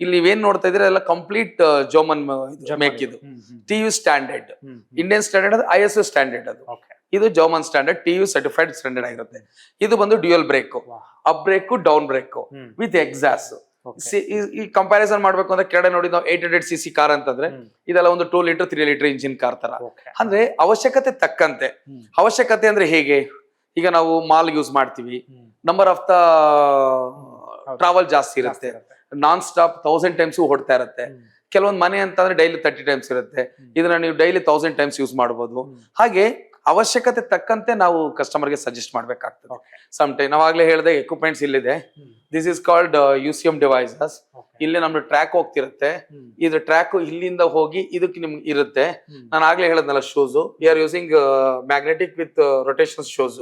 ಇಲ್ಲಿ ನೀವೇನ್ ನೋಡ್ತಾ ಇದ್ರೆ ಎಲ್ಲ ಕಂಪ್ಲೀಟ್ ಜೋಮನ್ ಮೇಕ್ ಇದು T U standard. Indian standard I S standard ಅದು ಇದು German standard T U certified standard ಆಗಿರುತ್ತೆ. ಇದು ಬಂದು dual brake up brake down brake. With ಎಕ್ಸಾಸ್. ಈ ಕಂಪ್ಯಾರಿಸನ್ ಮಾಡ್ಬೇಕು ಅಂದ್ರೆ ಕೆಳಗಡೆ ನೋಡಿ ನಾವು eight hundred C C car ಅಂತಂದ್ರೆ ಇದೆಲ್ಲ ಒಂದು two litre three litre engine car ತರ. ಅಂದ್ರೆ ಅವಶ್ಯಕತೆ ತಕ್ಕಂತೆ. ಅವಶ್ಯಕತೆ ಅಂದ್ರೆ ಹೇಗೆ? ಈಗ ನಾವು ಮಾಲ್ ಯೂಸ್ ಮಾಡ್ತೀವಿ. Number of the. ಟ್ರಾವೆಲ್ ಜಾಸ್ತಿ ಇರುತ್ತೆ. ನಾನ್ ಸ್ಟಾಪ್ ತೌಸಂಡ್ ಟೈಮ್ಸ್ ಹೊಡ್ತಾ ಇರುತ್ತೆ. ಕೆಲವೊಂದು ಮನೆ ಅಂತಂದ್ರೆ ಡೈಲಿ ತರ್ಟಿ ಟೈಮ್ಸ್ ಇರುತ್ತೆ. ಇದನ್ನ ನೀವು ಡೈಲಿ ತೌಸಂಡ್ ಟೈಮ್ಸ್ ಯೂಸ್ ಮಾಡಬಹುದು. ಹಾಗೆ ಅವಶ್ಯಕತೆ ತಕ್ಕಂತೆ ನಾವು ಕಸ್ಟಮರ್ಗೆ ಸಜೆಸ್ಟ್ ಮಾಡ್ಬೇಕಾಗ್ತದೆ. ಸಮ್ ಟೈಮ್ ನಾವಾಗ್ಲೇ ಹೇಳಿದೆ ಎಕ್ವಿಪ್ಮೆಂಟ್ಸ್ ಇಲ್ಲಿದೆ. This is called U C M devices ಇಲ್ಲಿ ನಮ್ದು ಟ್ರ್ಯಾಕ್ ಹೋಗ್ತಿರುತ್ತೆ. ಇದ್ರ ಇದು ಟ್ರ್ಯಾಕ್ ಇಲ್ಲಿಂದ ಹೋಗಿ ಇದಕ್ಕೆ ನಿಮ್ಗೆ ಇರುತ್ತೆ. ನಾನು ಆಗ್ಲೇ ಹೇಳದ್ನಲ್ಲ shoes we are using magnetic with rotation shoes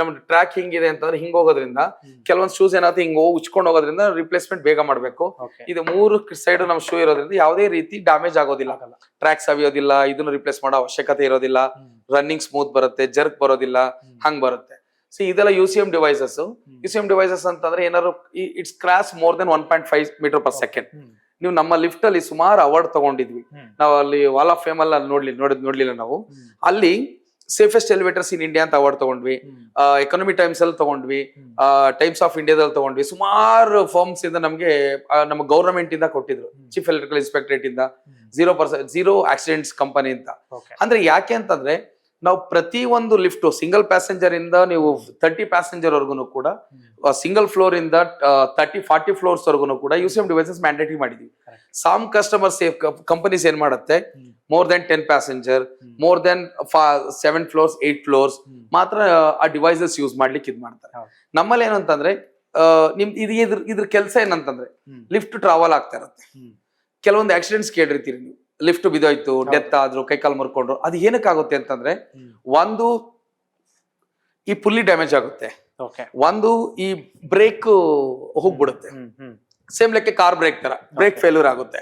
ನಮ್ದು ಟ್ರ್ಯಾಕ್ ಹಿಂಗಿದೆ ಅಂತಂದ್ರೆ ಹಿಂಗ್ ಹೋಗೋದ್ರಿಂದ. ಕೆಲವೊಂದು ಶೂಸ್ ಏನಾದ್ರು ಹಿಂಗ್ ಉಚ್ಕೊಂಡು ಹೋಗೋದ್ರಿಂದ ರಿಪ್ಲೇಸ್ಮೆಂಟ್ ಬೇಗ ಮಾಡಬೇಕು. ಇದು ಮೂರು ಸೈಡ್ ನಮ್ ಶೂ ಇರೋದ್ರಿಂದ ಯಾವುದೇ ರೀತಿ ಡ್ಯಾಮೇಜ್ ಆಗೋದಿಲ್ಲ. ಟ್ರ್ಯಾಕ್ ಸವಿಯೋದಿಲ್ಲ ಇದನ್ನು ರಿಪ್ಲೇಸ್ ಮಾಡೋ ಅವಶ್ಯಕತೆ ಇರೋದಿಲ್ಲ. ರನ್ನಿಂಗ್ ಸ್ಮೂತ್ ಬರುತ್ತೆ ಜರ್ಕ್ ಬರೋದಿಲ್ಲ. ಹಂಗ್ ಬರುತ್ತೆ. ಸೊ ಇದೆಲ್ಲ U C M devices U C M devices ಅಂತಂದ್ರೆ ಏನಾದ್ರು it's cross more than one point five metre per second. ನೀವು ನಮ್ಮ ಲಿಫ್ಟ್ ಅಲ್ಲಿ ಸುಮಾರು ಅವಾರ್ಡ್ ತಗೊಂಡಿದ್ವಿ. ನಾವು ಅಲ್ಲಿ ವಾಲ್ ಆಫ್ ಫೇಮ್ ಅಲ್ಲಿ ನೋಡ್ಲಿ ನೋಡಿದ್ ನೋಡ್ಲಿಲ್ಲ ನಾವು. ಅಲ್ಲಿ ಸೇಫೆಸ್ಟ್ ಎಲಿವೇಟರ್ಸ್ ಇನ್ ಇಂಡಿಯಾ ಅಂತ ಅವಾರ್ಡ್ ತಗೊಂಡ್ವಿ. ಎಕನಾಮಿ ಟೈಮ್ಸ್ ಅಲ್ಲಿ ತಗೊಂಡ್ವಿ. ಟೈಮ್ಸ್ ಆಫ್ ಇಂಡಿಯಾದಲ್ಲಿ ತಗೊಂಡ್ವಿ. ಸುಮಾರು ಫಾರ್ಮ್ಸ್ ಇಂದ ನಮಗೆ ನಮ್ಮ ಗೌರ್ಮೆಂಟ್ ಇಂದ ಕೊಟ್ಟಿದ್ರು. ಚೀಫ್ ಎಲೆಕ್ಟ್ರಿಕಲ್ ಇನ್ಸ್ಪೆಕ್ಟರೇಟ್ ಇಂದ. Zero percent zero accidents company ಅಂತ. ಅಂದ್ರೆ ಯಾಕೆ ಅಂತಂದ್ರೆ ನಾವು ಪ್ರತಿ ಒಂದು ಲಿಫ್ಟ್ ಸಿಂಗಲ್ ಪ್ಯಾಸೆಂಜರ್ ಇಂದ ನೀವು ತರ್ಟಿ ಪ್ಯಾಸೆಂಜರ್ ವರ್ಗುನು ಕೂಡ ಸಿಂಗಲ್ ಫ್ಲೋರ್ ಇಂದ ತರ್ಟಿ ಫಾರ್ಟಿ ಫ್ಲೋರ್ಸ್ ವರ್ಗು ಕೂಡ U C M devices mandatory ಮಾಡಿದ್ವಿ. ಸಾಮ್ ಕಸ್ಟಮರ್ ಸೇಫ್ ಕಂಪನೀಸ್ ಏನ್ ಮಾಡುತ್ತೆ? More than ten passenger more than seven floors eight floors ಮಾತ್ರ ಆ ಡಿವೈಸಸ್ ಯೂಸ್ ಮಾಡ್ಲಿಕ್ಕೆ ಇದು ಮಾಡ್ತಾರೆ. ನಮ್ಮಲ್ಲಿ ಏನಂತಂದ್ರೆ ನಿಮ್ ಇದು ಇದ್ರ ಇದ್ರ ಕೆಲಸ ಏನಂತಂದ್ರೆ. ಲಿಫ್ಟ್ ಟ್ರಾವೆಲ್ ಆಗ್ತಾ ಇರುತ್ತೆ. ಕೆಲವೊಂದು ಆಕ್ಸಿಡೆಂಟ್ಸ್ ಕೇಳಿರ್ತೀರಿ ನೀವು. ಲಿಫ್ಟ್ ಬಿದ್ದೋಯ್ತು. ಡೆತ್ ಆದ್ರು ಕೈಕಾಲು ಮುರ್ಕೊಂಡ್ರು ಅದು ಏನಕ್ಕಾಗುತ್ತೆ ಅಂತಂದ್ರೆ ಒಂದು ಈ ಪುಲ್ಲಿ ಡ್ಯಾಮೇಜ್ ಆಗುತ್ತೆ. ಒಂದು ಈ ಬ್ರೇಕ್ ಹೋಗ್ಬಿಡುತ್ತೆ. ಸೇಮ್ ಲೆಕ್ಕ ಕಾರ್ ಬ್ರೇಕ್ ತರ ಬ್ರೇಕ್ ಫೇಲ್ಯೂರ್ ಆಗುತ್ತೆ.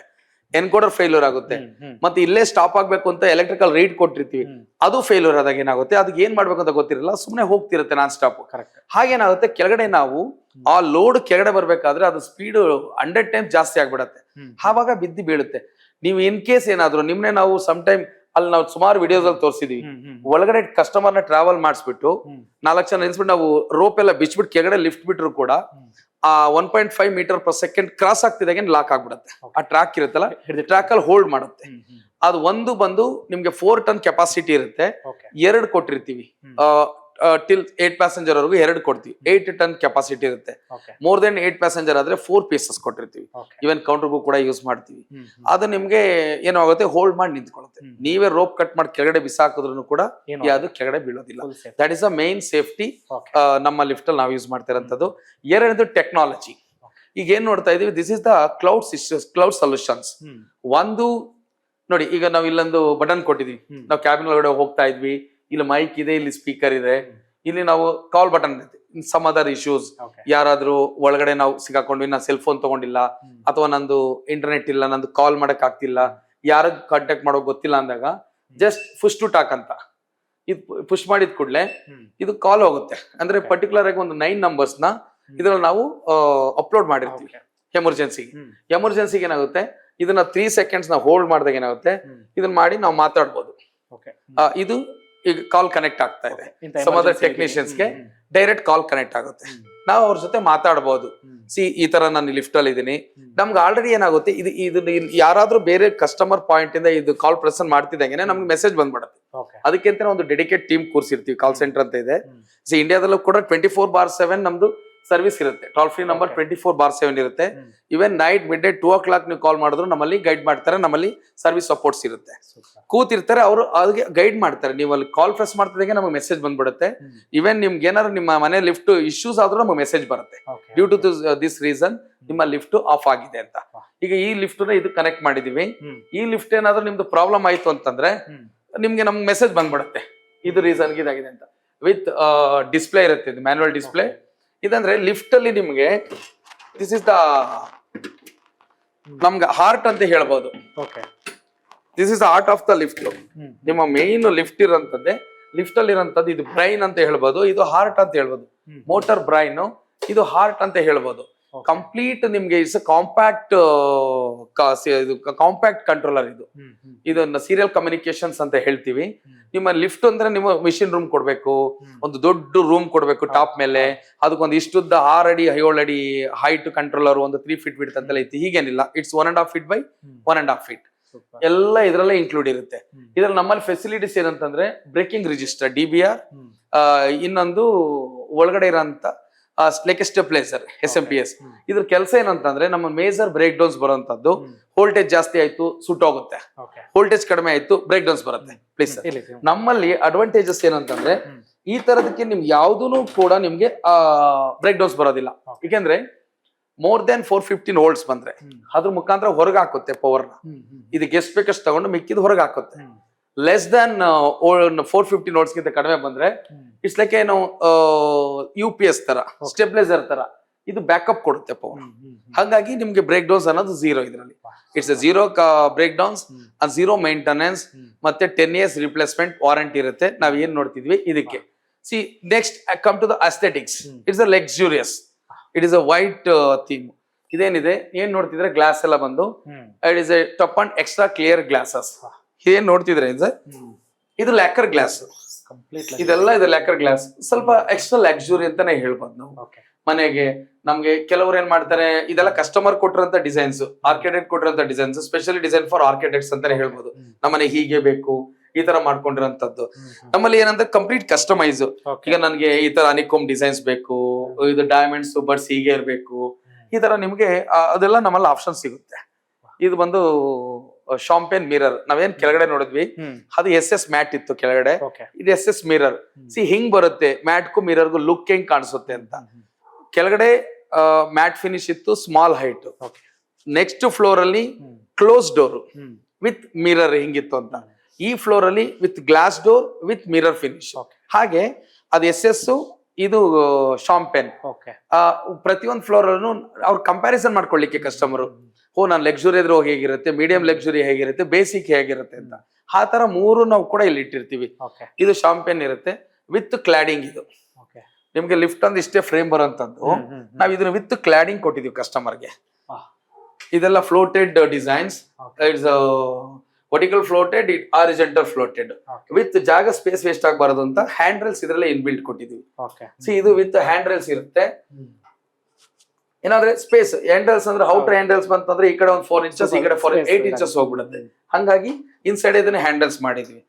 ಎನ್ಕೋಡರ್ ಫೇಲ್ಯೂರ್ ಆಗುತ್ತೆ. ಮತ್ತೆ ಇಲ್ಲೇ ಸ್ಟಾಪ್ ಆಗ್ಬೇಕು ಅಂತ ಎಲೆಕ್ಟ್ರಿಕಲ್ ರೀಡ್ ಕೊಟ್ಟಿರ್ತೀವಿ. ಅದು ಫೇಲ್ಯೂರ್ ಆದಾಗ ಏನಾಗುತ್ತೆ? ಅದಕ್ಕೆ ಏನ್ ಮಾಡ್ಬೇಕು ಅಂತ ಗೊತ್ತಿರಲ್ಲ ಸುಮ್ಮನೆ ಹೋಗ್ತಿರುತ್ತೆ ನಾನ್ ಸ್ಟಾಪ್. ಹಾಗೇನಾಗುತ್ತೆ ಕೆಳಗಡೆ ನಾವು ಆ ಲೋಡ್ ಕೆಳಗಡೆ ಬರ್ಬೇಕಾದ್ರೆ ಅದು ಸ್ಪೀಡ್ ಹಂಡ್ರೆಡ್ ಟೈಮ್ ಜಾಸ್ತಿ ಆಗ್ಬಿಡತ್ತೆ. ಆವಾಗ ಬಿದ್ದು ಬೀಳುತ್ತೆ. ನೀವು ಇನ್ ಕೇಸ್ ಏನಾದ್ರು ನಿಮ್ನೆ ನಾವು ಸಮ್ ಟೈಮ್ ಅಲ್ಲಿ ನಾವು ಸುಮಾರು ವಿಡಿಯೋಸ್ ಅಲ್ಲಿ ತೋರಿಸಿದೀವಿ. ಒಳಗಡೆ ಕಸ್ಟಮರ್ನ ಟ್ರಾವೆಲ್ ಮಾಡಿಸ್ಬಿಟ್ಟು. ನಾಲ್ಕು ಜನ ನಿಲ್ಸ್ಬಿಟ್ಟು ನಾವು ರೋಪ್ ಎಲ್ಲ ಬಿಚ್ಬಿಟ್ಟು ಕೆಳಗಡೆ ಲಿಫ್ಟ್ ಬಿಟ್ರು ಕೂಡ ಆ one point five metre per second cross ಆಗ್ತಿದಾಗೆ lock ಆಗ್ಬಿಡುತ್ತೆ ಆ ಟ್ರ್ಯಾಕ್ ಇರುತ್ತಲ್ಲ. ಟ್ರ್ಯಾಕ್ ಅಲ್ಲಿ ಹೋಲ್ಡ್ ಮಾಡುತ್ತೆ. ಅದು ಒಂದು ಬಂದು ನಿಮ್ಗೆ ಫೋರ್ ಟನ್ ಕೆಪಾಸಿಟಿ ಇರುತ್ತೆ ಎರಡು ಕೊಟ್ಟಿರ್ತೀವಿ. ಟಿಲ್ ಏಟ್ ಪ್ಯಾಸೆಂಜರ್ ವರೆಗೂ ಎರಡು ಕೊಡ್ತೀವಿ. ಏಟ್ ಟನ್ ಕೆಪಾಸಿಟಿ ಇರುತ್ತೆ. ಮೋರ್ ದೆನ್ ಏಟ್ ಪ್ಯಾಸೆಂಜರ್ ಆದ್ರೆ ಫೋರ್ ಪೀಸಸ್ ಕೊಟ್ಟಿರ್ತೀವಿ. ಈವನ್ ಇವನ್ ಕೌಂಟರ್ಗೂ ಕೂಡ ಯೂಸ್ ಮಾಡ್ತೀವಿ. ಅದು ನಿಮ್ಗೆ ಏನಾಗುತ್ತೆ ಹೋಲ್ಡ್ ಮಾಡಿ ನಿಂತ್ಕೊಳ್ಳುತ್ತೆ. ನೀವೇ ರೋಪ್ ಕಟ್ ಮಾಡಿ ಕೆಳಗಡೆ ಬಿಸಾಕಿದ್ರು ಕೂಡ ಯಾವ್ದು ಕೆಳಗಡೆ ಬೀಳೋದಿಲ್ಲ. That is a main safety. ನಮ್ಮ ಲಿಫ್ಟ್ ಅಲ್ಲಿ ನಾವು ಯೂಸ್ ಮಾಡ್ತಿರೋಂಥದ್ದು. ಎರಡನೇದು ಟೆಕ್ನಾಲಜಿ ಈಗ ಏನ್ ನೋಡ್ತಾ ಇದೀವಿ this is the cloud system cloud solutions ಒಂದು ನೋಡಿ ಈಗ ನಾವು ಇಲ್ಲೊಂದು ಬಟನ್ ಕೊಟ್ಟಿದೀವಿ. ನಾವು ಕ್ಯಾಬಿನ್ ಒಳಗಡೆ ಹೋಗ್ತಾ ಇದ್ವಿ. ಇಲ್ಲಿ ಮೈಕ್ ಇದೆ ಇಲ್ಲಿ ಸ್ಪೀಕರ್ ಇದೆ. ಇಲ್ಲಿ ನಾವು call button some other issues. ಯಾರಾದ್ರೂ ಒಳಗಡೆ ನಾವು ಸಿಗಾಕೊಂಡ್ವಿ ನಾ ಸೆಲ್ ಫೋನ್ ತಗೊಂಡಿಲ್ಲ ಅಥವಾ ನಂದು ಇಂಟರ್ನೆಟ್ ಇಲ್ಲ ನಂದು ಕಾಲ್ ಮಾಡಕ್ ಆಗ್ತಿಲ್ಲ ಯಾರು ಕಾಂಟ್ಯಾಕ್ಟ್ ಮಾಡೋಕ್ ಗೊತ್ತಿಲ್ಲ ಅಂದಾಗ ಜಸ್ಟ್ ಪುಷ್ ಟು ಟಾಕ್ ಅಂತ. ಇದು ಪುಷ್ ಮಾಡಿದ ಕೂಡಲೇ ಇದು ಕಾಲ್ ಹೋಗುತ್ತೆ. ಅಂದ್ರೆ ಪರ್ಟಿಕ್ಯುಲರ್ ಆಗಿ ಒಂದು ನೈನ್ ನಂಬರ್ಸ್ನ ಇದ್ರಲ್ಲಿ ನಾವು ಅಪ್ಲೋಡ್ ಮಾಡಿರ್ತೀವಿ. ಎಮರ್ಜೆನ್ಸಿ ಎಮರ್ಜೆನ್ಸಿಗೆ ಎಮರ್ಜೆನ್ಸಿಗೆ ಏನಾಗುತ್ತೆ? ಇದನ್ನ ತ್ರೀ ಸೆಕೆಂಡ್ಸ್ನ ಹೋಲ್ಡ್ ಮಾಡಿದಾಗ ಏನಾಗುತ್ತೆ? ಇದನ್ನ ಮಾಡಿ ನಾವು ಮಾತಾಡ್ಬೋದು. ಇದು ಈಗ ಕಾಲ್ ಕನೆಕ್ಟ್ ಆಗ್ತಾ ಇದೆ. Some other Some other emergency ಇದೆ. technicians ಗೆ ಡೈರೆಕ್ಟ್ ಕಾಲ್ ಕನೆಕ್ಟ್ ಆಗುತ್ತೆ. ನಾವು ಅವ್ರ ಜೊತೆ ಮಾತಾಡಬಹುದು ಸಿ ಈ ತರ ನಾನು ಲಿಫ್ಟ್ ಅಲ್ಲಿ ಇದೀನಿ. ನಮ್ಗೆ ಆಲ್ರೆಡಿ ಏನಾಗುತ್ತೆ ಇದು ಇದನ್ನ ಯಾರಾದ್ರೂ ಬೇರೆ ಕಸ್ಟಮರ್ ಪಾಯಿಂಟ್ ಇಂದ ಇದು ಕಾಲ್ ಪ್ರೆಸನ್ ಮಾಡ್ತಿದ್ದಂಗೆ ನಮ್ಗೆ ಮೆಸೇಜ್ ಬಂದ್ಬಿಡುತ್ತೆ. ಅದಕ್ಕಿಂತ ಒಂದು ಡೆಡಿಕೇಟ್ ಟೀಮ್ ಕೂರ್ಸಿರ್ತೀವಿ ಕಾಲ್ ಸೆಂಟರ್ ಅಂತ ಇದೆ. ಸೊ ಇಂಡಿಯಾದಲ್ಲೂ ಕೂಡ ಟ್ವೆಂಟಿ ಫೋರ್ ಬಾರ್ ಸೆವೆನ್ ನಮ್ದು ಸರ್ವಿಸ್ ಇರುತ್ತೆ. Toll free number. Twenty four bar seven ಇರುತ್ತೆ. Even night midday two o'clock ನೀವು ಕಾಲ್ ಮಾಡಿದ್ರು ನಮ್ಮಲ್ಲಿ ಗೈಡ್ ಮಾಡ್ತಾರೆ ನಮ್ಮಲ್ಲಿ ಸರ್ವಿಸ್ ಸಪೋರ್ಟ್ಸ್ ಇರುತ್ತೆ. ಕೂತಿರ್ತಾರೆ ಅವರು ಅದಕ್ಕೆ ಗೈಡ್ ಮಾಡ್ತಾರೆ. ನೀವು ಅಲ್ಲಿ ಕಾಲ್ ಪ್ರೆಸ್ ಮಾಡ್ತಿದ್ದಾಗೆ ನಮಗೆ ಮೆಸೇಜ್ ಬಂದ್ಬಿಡುತ್ತೆ. ಇವನ್ ನಿಮ್ಗೆ ಏನಾದ್ರು ನಿಮ್ಮ ಮನೆ ಲಿಫ್ಟ್ ಇಶ್ಯೂಸ್ ಆದ್ರೂ ನಮಗೆ ಮೆಸೇಜ್ ಬರುತ್ತೆ. ಡ್ಯೂ ಟು ದಿಸ್ ರೀಸನ್ ನಿಮ್ಮ ಲಿಫ್ಟ್ ಆಫ್ ಆಗಿದೆ ಅಂತ. ಈಗ ಈ ಲಿಫ್ಟ್ನ ಇದು ಕನೆಕ್ಟ್ ಮಾಡಿದೀವಿ. ಈ ಲಿಫ್ಟ್ ಏನಾದ್ರೂ ನಿಮ್ದು ಪ್ರಾಬ್ಲಮ್ ಆಯ್ತು ಅಂತಂದ್ರೆ. ನಿಮ್ಗೆ ನಮ್ಗೆ ಮೆಸೇಜ್ ಬಂದ್ಬಿಡುತ್ತೆ. ಇದು ರೀಸನ್ ಇದಾಗಿದೆ ಅಂತ. ವಿತ್ ಡಿಸ್ಪ್ಲೇ ಇರುತ್ತೆ ಇದು ಮ್ಯಾನುವಲ್ ಡಿಸ್ಪ್ಲೇ. ಇದಂದ್ರೆ ಲಿಫ್ಟ್ ಅಲ್ಲಿ ನಿಮ್ಗೆ ದಿಸ್ ಇಸ್ ದ ನಮ್ಗೆ ಹಾರ್ಟ್ ಅಂತ ಹೇಳ್ಬೋದು. This is art of the lift. ನಿಮ್ಮ ಮೇನ್ ಲಿಫ್ಟ್ ಇರೋಂಥದ್ದೇ ಲಿಫ್ಟ್ ಅಲ್ಲಿ ಇರೋಂಥದ್ದು ಇದು ಬ್ರೈನ್ ಅಂತ ಹೇಳ್ಬೋದು ಇದು ಹಾರ್ಟ್ ಅಂತ ಹೇಳ್ಬೋದು ಮೋಟರ್ ಬ್ರೈನ್ ಇದು ಹಾರ್ಟ್ ಅಂತ ಹೇಳ್ಬೋದು. ಕಂಪ್ಲೀಟ್ ನಿಮ್ಗೆ ಇಟ್ಸ್ ಕಾಂಪ್ಯಾಕ್ಟ್ ಕಾಂಪ್ಯಾಕ್ಟ್ ಕಂಟ್ರೋಲರ್ ಇದು ಇದನ್ನ ಸೀರಿಯಲ್ ಕಮ್ಯುನಿಕೇಶನ್ಸ್ ಅಂತ ಹೇಳ್ತೀವಿ. ನಿಮ್ಮ ಲಿಫ್ಟ್ ಅಂದ್ರೆ ನಿಮ್ಮ ಮಿಷಿನ್ ರೂಮ್ ಕೊಡ್ಬೇಕು ಒಂದು ದೊಡ್ಡ ರೂಮ್ ಕೊಡ್ಬೇಕು ಟಾಪ್ ಮೇಲೆ. ಅದಕ್ಕೊಂದು ಇಷ್ಟುದ್ದ ಆರ್ ಅಡಿ ಏಳು ಅಡಿ ಹೈಟ್ ಕಂಟ್ರೋಲರ್ ಒಂದು ತ್ರೀ ಫೀಟ್ ಬಿಡ್ತ ಅಂತೆಲ್ಲ ಐತಿ. ಹೀಗೇನಿಲ್ಲ. It's one and half feet by. One and half feet ಎಲ್ಲ ಇದರಲ್ಲೇ ಇನ್ಕ್ಲೂಡ್ ಇರುತ್ತೆ. ಇದ್ರಲ್ಲಿ ನಮ್ಮಲ್ಲಿ ಫೆಸಿಲಿಟೀಸ್ ಏನಂತಂದ್ರೆ braking register D B R ಇನ್ನೊಂದು ಒಳಗಡೆ ಇರೋಂತ like stabiliser S M P S. ಇದ್ರ ಕೆಲಸ ಏನಂತಂದ್ರೆ ನಮ್ಮ ಮೇಜರ್ ಬ್ರೇಕ್ ಡೌನ್ಸ್ ಬರುವಂತದ್ದು ವೋಲ್ಟೇಜ್ ಜಾಸ್ತಿ ಆಯ್ತು ಸುಟ್ಟೋಗುತ್ತೆ. ವೋಲ್ಟೇಜ್ ಕಡಿಮೆ ಆಯ್ತು ಬ್ರೇಕ್ ಡೌನ್ಸ್ ಬರುತ್ತೆ ಪ್ಲೀಸ್. ನಮ್ಮಲ್ಲಿ ಅಡ್ವಾಂಟೇಜಸ್ ಏನಂತಂದ್ರೆ. ಈ ತರದಕ್ಕೆ ನಿಮ್ಗೆ ಯಾವ್ದು ಕೂಡ ನಿಮ್ಗೆ ಬ್ರೇಕ್ ಡೌನ್ಸ್ ಬರೋದಿಲ್ಲ. ಯಾಕೆಂದ್ರೆ ಏಕೆಂದ್ರೆ more than four fifteen volts ಬಂದ್ರೆ. ಅದ್ರ ಮುಖಾಂತರ ಹೊರಗೆ ಹಾಕುತ್ತೆ ಪವರ್ನ ಇದಕ್ಕೆ ಎಷ್ಟು ಬೇಕಷ್ಟು ತಗೊಂಡು ಮಿಕ್ಕಿದ್ ಹೊರಗೆ ಹಾಕುತ್ತೆ ಲೆಸ್ ದನ್ ಫೋರ್ ಫಿಫ್ಟಿ ನೋಟ್ಸ್ಗಿಂತ ಗಿಂತ ಕಡಿಮೆ ಬಂದ್ರೆ. ಇಟ್ಸ್ ಲೈಕ್ ಏನು ಯು ಪಿ ಎಸ್ ತರ ಸ್ಟೆಬ್ಲೈಸರ್ ತರ ಇದು ಬ್ಯಾಕಪ್ ಕೊಡುತ್ತೆ ಪವರ್. ಹಾಗಾಗಿ ನಿಮ್ಗೆ ಬ್ರೇಕ್ ಡೌನ್ಸ್ ಅನ್ನೋದು ಝೀರೋ ಇದರಲ್ಲಿ. It's zero break downs. Zero maintenance. ಮತ್ತೆ ಟೆನ್ ಇಯರ್ಸ್ ರಿಪ್ಲೇಸ್ಮೆಂಟ್ ವಾರಂಟಿ ಇರುತ್ತೆ. ನಾವ್ ಏನ್ ನೋಡ್ತಿದ್ವಿ? ಇದಕ್ಕೆ. See next come to the aesthetics. It's a luxurious it is a white theme ಇದೇನಿದೆ? ಏನ್ ನೋಡ್ತಿದ್ರೆ ಗ್ಲಾಸ್ ಎಲ್ಲ ಬಂದು. It is a tough and extra clear glasses. ಏನ್ ನೋಡ್ತಿದ್ರೆ ಸರ್ ಇದು ಲ್ಯಾಕರ್ ಗ್ಲಾಸ್ ಇದೆಲ್ಲ ಇದು ಲ್ಯಾಕರ್ ಗ್ಲಾಸ್ ಸ್ವಲ್ಪ ಎಕ್ಸ್ಟ್ರಾ ಲಕ್ಸುರಿ ಅಂತಾನೆ ಹೇಳ್ಬೋದು ನಾವು. ಮನೆಗೆ ನಮ್ಗೆ ಕೆಲವ್ರು ಏನ್ ಮಾಡ್ತಾರೆ ಇದೆಲ್ಲ ಕಸ್ಟಮರ್ ಕೊಟ್ಟಿರೋಂತ ಡಿಸೈನ್ಸ್ ಆರ್ಕಿಟೆಕ್ಟ್ ಕೊಟ್ಟಿರೋ designs specially design for architects ಅಂತಾನೆ ಹೇಳ್ಬೋದು. ನಮ್ಮನೆ ಹೀಗೆ ಬೇಕು ಈ ತರ ಮಾಡ್ಕೊಂಡಿರೋಂಥದ್ದು. ನಮ್ಮಲ್ಲಿ ಏನಂದ್ರೆ ಕಂಪ್ಲೀಟ್ ಕಸ್ಟಮೈಸ್ ಈಗ ನನ್ಗೆ ಈ ತರ ಅನಿಕೋಮ್ ಡಿಸೈನ್ಸ್ ಬೇಕು ಇದು ಡೈಮಂಡ್ಸ್ ಬರ್ಡ್ಸ್ ಹೀಗೆ ಇರಬೇಕು. ಈ ತರ ನಿಮ್ಗೆ ಅದೆಲ್ಲ ನಮ್ಮಲ್ಲಿ ಆಪ್ಷನ್ ಸಿಗುತ್ತೆ. ಇದು ಬಂದು ಶಾಂಪೇನ್ ಮಿರರ್ ನಾವೇನ್ ಕೆಳಗಡೆ ನೋಡಿದ್ವಿ? ಅದು ಎಸ್ ಎಸ್ ಮ್ಯಾಟ್ ಇತ್ತು ಕೆಳಗಡೆ. ಇದು ಎಸ್ ಎಸ್ ಮಿರರ್. ಸಿ ಹಿಂಗ್ ಬರುತ್ತೆ. ಮ್ಯಾಟ್ಗೂ ಮಿರರ್ಗೂ ಲುಕ್ ಹೆಂಗ್ ಕಾಣಿಸುತ್ತೆ ಅಂತ. ಕೆಳಗಡೆ ಮ್ಯಾಟ್ ಫಿನಿಶ್ ಇತ್ತು ಸ್ಮಾಲ್ ಹೈಟ್. ನೆಕ್ಸ್ಟ್ ಫ್ಲೋರ್ ಅಲ್ಲಿ. ಕ್ಲೋಸ್ ಡೋರ್ ವಿತ್ ಮಿರರ್ ಹಿಂಗಿತ್ತು ಅಂತ. ಈ ಫ್ಲೋರ್ ಅಲ್ಲಿ with glass door with mirror finish. ಹಾಗೆ ಅದು ಎಸ್ ಎಸ್ ಇದು ಶಾಂಪೆನ್. ಪ್ರತಿಯೊಂದು ಫ್ಲೋರ್ ಅನ್ನು ಅವ್ರು ಕಂಪ್ಯಾರಿಸನ್ ಮಾಡ್ಕೊಳ್ಳಿಕ್ಕೆ ಕಸ್ಟಮರ್ ಓ ನಾನು ಲಕ್ಸುರಿ ಇದ್ರೆ ಹೇಗಿರುತ್ತೆ ಮೀಡಿಯಂ ಲಕ್ಸುರಿ ಹೇಗಿರುತ್ತೆ ಬೇಸಿಕ್ ಹೇಗಿರುತ್ತೆ ಅಂತ ಆ ತರ ಮೂರು ನಾವು ಕೂಡ ಇಲ್ಲಿ ಇಟ್ಟಿರ್ತೀವಿ. ಇದು ಶಾಂಪೇನ್ ಇರುತ್ತೆ ವಿತ್ ಕ್ಲಾಡಿಂಗ್ ಇದು. ನಿಮ್ಗೆ ಲಿಫ್ಟ್ ಒಂದು ಇಷ್ಟೇ ಫ್ರೇಮ್ ಬರೋಂಥದ್ದು. ನಾವ್ ಇದನ್ನ ವಿತ್ ಕ್ಲಾಡಿಂಗ್ ಕೊಟ್ಟಿದೀವಿ ಕಸ್ಟಮರ್ಗೆ. ಇದೆಲ್ಲ fluted designs. Its vertical fluted it horizontal fluted with ಜಾಗ ಸ್ಪೇಸ್ ವೇಸ್ಟ್ ಆಗಬಾರದು ಅಂತ ಹ್ಯಾಂಡ್ ಇದ್ರಲ್ಲೇ ಇದರಲ್ಲೇ ಇನ್ಬಿಲ್ಟ್ ಕೊಟ್ಟಿದೀವಿ ಸೊ ಇದು ವಿತ್ ಹ್ಯಾಂಡ್ ರೈಲ್ಸ್ ಇರುತ್ತೆ. ಏನಾದ್ರೆ ಸ್ಪೇಸ್ ಹ್ಯಾಂಡಲ್ಸ್ ಅಂದ್ರೆ ಔಟರ್ ಹ್ಯಾಂಡಲ್ಸ್ ಬಂತಂದ್ರೆ ಈ ಕಡೆ ಒಂದು ಫೋರ್ ಇಂಚಸ್ ಈ ಕಡೆ ಫೋರ್ ಏಟ್. ಇಂಚಸ್ ಹೋಗ್ಬಿಡುತ್ತೆ. ಹಂಗಾಗಿ ಇನ್ಸೈಡ್ ಇದನ್ನ ಹ್ಯಾಂಡಲ್ಸ್ ಮಾಡಿದ್ವಿ.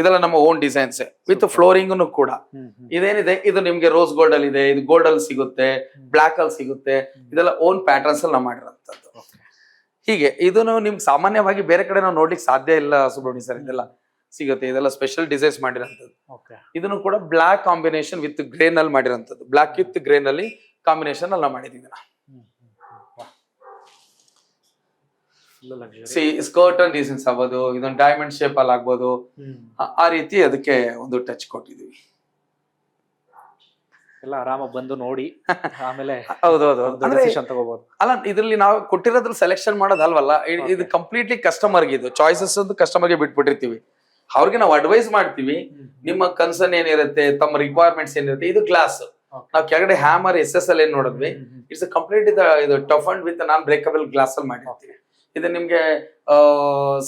ಇದೆಲ್ಲ ನಮ್ಮ ಓನ್ ಡಿಸೈನ್ಸ್ ವಿತ್. ಫ್ಲೋರಿಂಗ್ ಕೂಡ. ಇದೇನಿದೆ? ಇದು ನಿಮ್ಗೆ ರೋಸ್ ಗೋಲ್ಡ್ ಅಲ್ಲಿ ಇದೆ ಇದು ಗೋಲ್ಡ್ ಅಲ್ಲಿ ಸಿಗುತ್ತೆ ಬ್ಲಾಕ್ ಅಲ್ಲಿ ಸಿಗುತ್ತೆ. ಇದೆಲ್ಲ ಓನ್ ಪ್ಯಾಟರ್ನ್ಸ್ ಅಲ್ಲಿ ನಾವು ಮಾಡಿರೋಂಥದ್ದು. ಹೀಗೆ ಇದನ್ನು ನಿಮ್ಗೆ ಸಾಮಾನ್ಯವಾಗಿ ಬೇರೆ ಕಡೆ ನಾವು ನೋಡ್ಲಿಕ್ಕೆ ಸಾಧ್ಯ ಇಲ್ಲ ಸುಬ್ರಹ್ಮಣ್ಯ ಸರ್ ಇದೆಲ್ಲ ಸಿಗುತ್ತೆ. ಇದೆಲ್ಲ ಸ್ಪೆಷಲ್ ಡಿಸೈನ್ಸ್ ಮಾಡಿರೋಂಥದ್ದು. ಇದನ್ನು ಕೂಡ ಬ್ಲಾಕ್ ಕಾಂಬಿನೇಷನ್ ವಿತ್ ಗ್ರೇನ್ ಅಲ್ಲಿ ಮಾಡಿರೋಂಥದ್ದು. ಬ್ಲಾಕ್ ವಿತ್ ಗ್ರೇನ್ ಅಲ್ಲಿ ಕಾಂಬಿನೇಷನ್ ಅಲ್ಲಿ ನಾವು ಮಾಡಿದೀವಿ ಸಿ ಸ್ಕರ್ಟ್ ಅಂಡ್ ಡಿಸೈನ್ಸ್ ಆಗ್ಬೋದು ಇದೊಂದು ಡೈಮಂಡ್ ಶೇಪ್ ಅಲ್ಲಿ ಆಗ್ಬೋದು. ಆ- ರೀತಿ ಅದಕ್ಕೆ ಒಂದು ಟಚ್ ಕೊಟ್ಟಿದೀವಿ ಎಲ್ಲ ಆರಾಮಾಗಿ ಬಂದು ನೋಡಿ ಆಮೇಲೆ ಹೌದೌದು ತಗೋಬಹುದು ಅಲ್ಲ ಇದ್ರಲ್ಲಿ ನಾವು ಕೊಟ್ಟಿರೋದ್ರಲ್ಲಿ ಸೆಲೆಕ್ಷನ್ ಮಾಡೋದಲ್ವಲ್ಲ ಇದು. ಕಂಪ್ಲೀಟ್ಲಿ ಕಸ್ಟಮರ್ಗೆ ಇದು ಚಾಯ್ಸಸ್ ಅಂತ ಕಸ್ಟಮರ್ಗೆ ಬಿಟ್ಬಿಟ್ಟಿರ್ತೀವಿ. ಅವ್ರಿಗೆ ನಾವು ಅಡ್ವೈಸ್ ಮಾಡ್ತೀವಿ ನಿಮ್ಮ ಕನ್ಸರ್ನ್ ಏನಿರುತ್ತೆ ತಮ್ಮ ರಿಕ್ವೈರ್ಮೆಂಟ್ಸ್ ಏನಿರುತ್ತೆ ಇದು ಗ್ಲಾಸ್ ನಾವು ಕೆಳಗಡೆ ಹ್ಯಾಮರ್ ಎಸ್ ಎಸ್ ಅಲ್ಲಿ ಏನ್ ನೋಡಿದ್ವಿ ಇಟ್ಸ್ ಕಂಪ್ಲೀಟ್ ಇದು tough and with non breakable glass ಅಲ್ಲಿ ಮಾಡಿರ್ತೀವಿ. ಇದು ನಿಮ್ಗೆ